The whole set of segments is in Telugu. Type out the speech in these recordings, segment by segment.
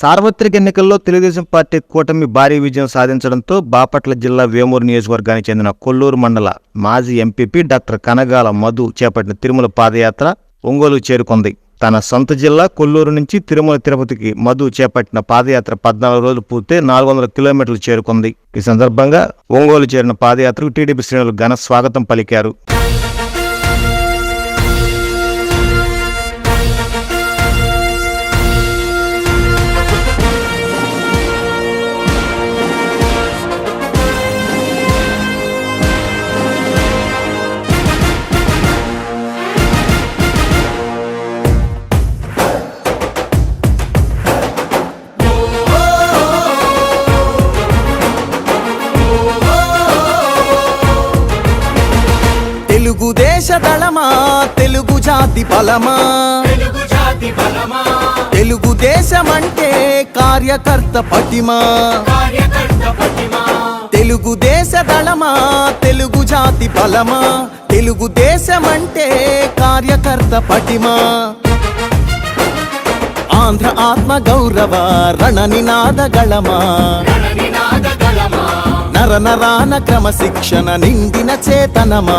సార్వత్రిక ఎన్నికల్లో తెలుగుదేశం పార్టీ కూటమి భారీ విజయం సాధించడంతో బాపట్ల జిల్లా వేమూరు నియోజకవర్గానికి చెందిన కొల్లూరు మండల మాజీ ఎంపీపీ డాక్టర్ కనగాల మధు చేపట్టిన తిరుమల పాదయాత్ర ఒంగోలు చేరుకుంది. తన సొంత జిల్లా కొల్లూరు నుంచి తిరుమల తిరుపతికి మధు చేపట్టిన పాదయాత్ర పద్నాలుగు రోజులు పూర్తి నాలుగు వందల కిలోమీటర్లు చేరుకుంది. ఈ సందర్భంగా ఒంగోలు చేరిన పాదయాత్రకు టీడీపీ శ్రేణులు ఘన స్వాగతం పలికారు. దళమా తెలుగు జాతి బలమా? తెలుగుదేశమంటే కార్యకర్త పటిమా? తెలుగుదేశ దళమా తెలుగు జాతి బలమా? తెలుగుదేశమంటే కార్యకర్త పటిమా? ఆంధ్ర ఆత్మ గౌరవ రణ నినాద గళమా? నర నరాన క్రమశిక్షణ నిండిన చేతనమా?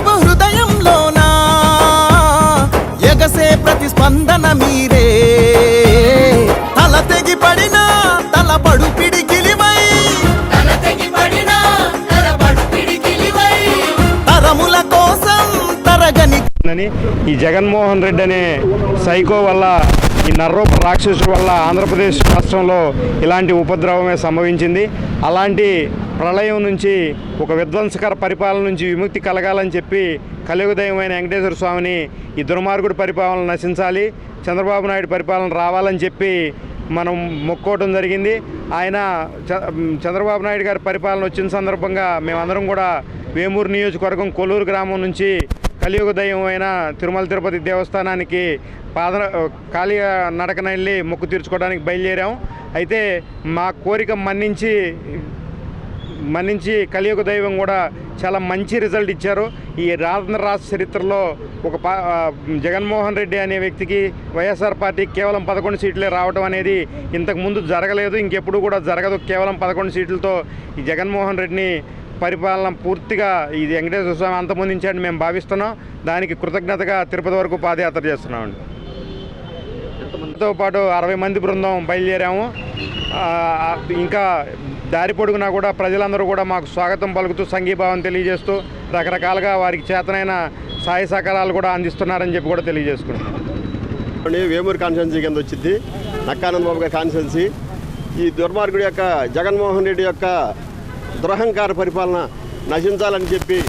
ప్రతిస్పందన మీరే. తల తెగి పడిన తలబడు పిడికిలివై. తరముల కోసం తరగని ఈ జగన్మోహన్ రెడ్డి అనే సైకో వల్ల ఈ నర్రూప రాక్షసు వల్ల ఆంధ్రప్రదేశ్ రాష్ట్రంలో ఇలాంటి ఉపద్రవమే సంభవించింది. అలాంటి ప్రళయం నుంచి ఒక విధ్వంసకర పరిపాలన నుంచి విముక్తి కలగాలని చెప్పి కలియుగదయమైన వెంకటేశ్వర స్వామిని ఈ దుర్మార్గుడి పరిపాలన నశించాలి చంద్రబాబు నాయుడు పరిపాలన రావాలని చెప్పి మనం మొక్కోవడం జరిగింది. ఆయన చంద్రబాబు నాయుడు గారి పరిపాలన వచ్చిన సందర్భంగా మేమందరం కూడా వేమూరు నియోజకవర్గం కొల్లూరు గ్రామం నుంచి కలియుగ దైవం అయిన తిరుమల తిరుపతి దేవస్థానానికి పాద ఖాళీ నడకన వెళ్ళి మొక్కు తీర్చుకోవడానికి బయలుదేరాం. అయితే మా కోరిక మన్నించి మన్నించి కలియుగ దైవం కూడా చాలా మంచి రిజల్ట్ ఇచ్చారు. ఈ ఆంధ్ర రాష్ట్ర చరిత్రలో ఒక పా జగన్మోహన్ రెడ్డి అనే వ్యక్తికి వైఎస్ఆర్ పార్టీ కేవలం పదకొండు సీట్లే రావడం అనేది ఇంతకుముందు జరగలేదు ఇంకెప్పుడు కూడా జరగదు. కేవలం పదకొండు సీట్లతో ఈ జగన్మోహన్ రెడ్డిని పరిపాలన పూర్తిగా ఈ వెంకటేశ్వర స్వామి అంతమొందించాడని మేము భావిస్తున్నాం. దానికి కృతజ్ఞతగా తిరుపతి వరకు పాదయాత్ర చేస్తున్నామండి. తో పాటు అరవై మంది బృందం బయలుదేరాము. ఇంకా దారి పొడుగునా కూడా ప్రజలందరూ కూడా మాకు స్వాగతం పలుకుతూ సంఘీభావం తెలియజేస్తూ రకరకాలుగా వారికి చేతనైన సహాయ సహకారాలు కూడా అందిస్తున్నారని చెప్పి కూడా తెలియజేసుకున్నాం వేమూరు కాన్స్టెన్సీ కింద వచ్చింది. నక్కానంద బాబు గారి ఈ దుర్మార్గుడి యొక్క జగన్మోహన్ రెడ్డి యొక్క దురహంకార పరిపాలన నశించాలని చెప్పి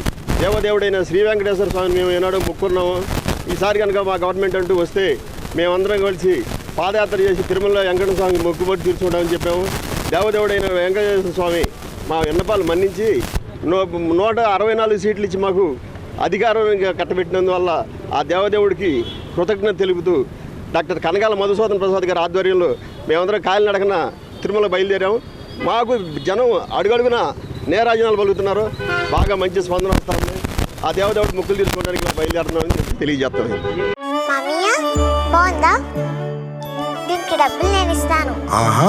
దేవదేవుడైన శ్రీ వెంకటేశ్వర స్వామిని మేము ఏనాడు మొక్కున్నాము. ఈసారి కనుక మా గవర్నమెంట్ అంటూ వస్తే మేమందరం కలిసి పాదయాత్ర చేసి తిరుమల వెంకటస్వామికి మొక్కుబడి తీర్చుకుంటామని చెప్పాము. దేవదేవుడైన వెంకటేశ్వర స్వామి మా విన్నపాలు మన్నించి నూ నూట అరవై నాలుగు సీట్లు ఇచ్చి మాకు అధికారం కట్టబెట్టినందువల్ల ఆ దేవదేవుడికి కృతజ్ఞత తెలుపుతూ డాక్టర్ కనగాల మధుసూదన్ ప్రసాద్ గారి ఆధ్వర్యంలో మేమందరం కాలినడకన తిరుమల బయలుదేరాము మాకు జనం అడుగడుగున నేరాజనాలు పలుకుతున్నారు. బాగా మంచి స్పందన వస్తా ఉంది ఆ దేవదేవుడి ముక్కులు తీసుకోవడానికి ఇలా బయలుదేరుతున్నామని తెలియజేస్తాను దీనికి డబ్బులు నేను ఇస్తాను. ఆహా.